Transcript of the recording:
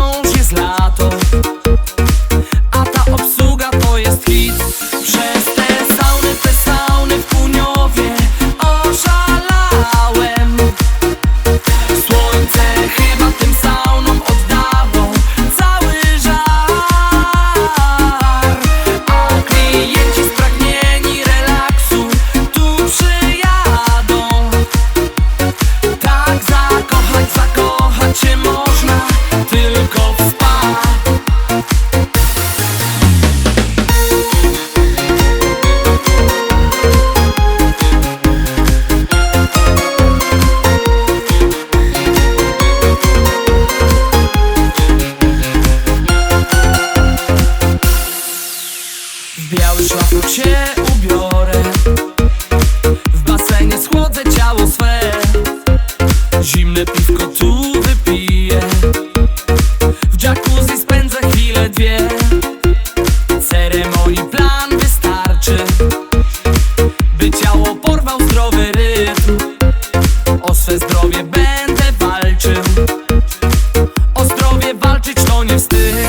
wciąż jest łatwo cię ubiorę. W basenie schłodzę ciało swe. Zimne piwko tu wypiję. W jacuzzi spędzę chwilę dwie. Ceremonii plan wystarczy By ciało porwał zdrowy rytm. O swe zdrowie będę walczył. O zdrowie walczyć to nie wstyd.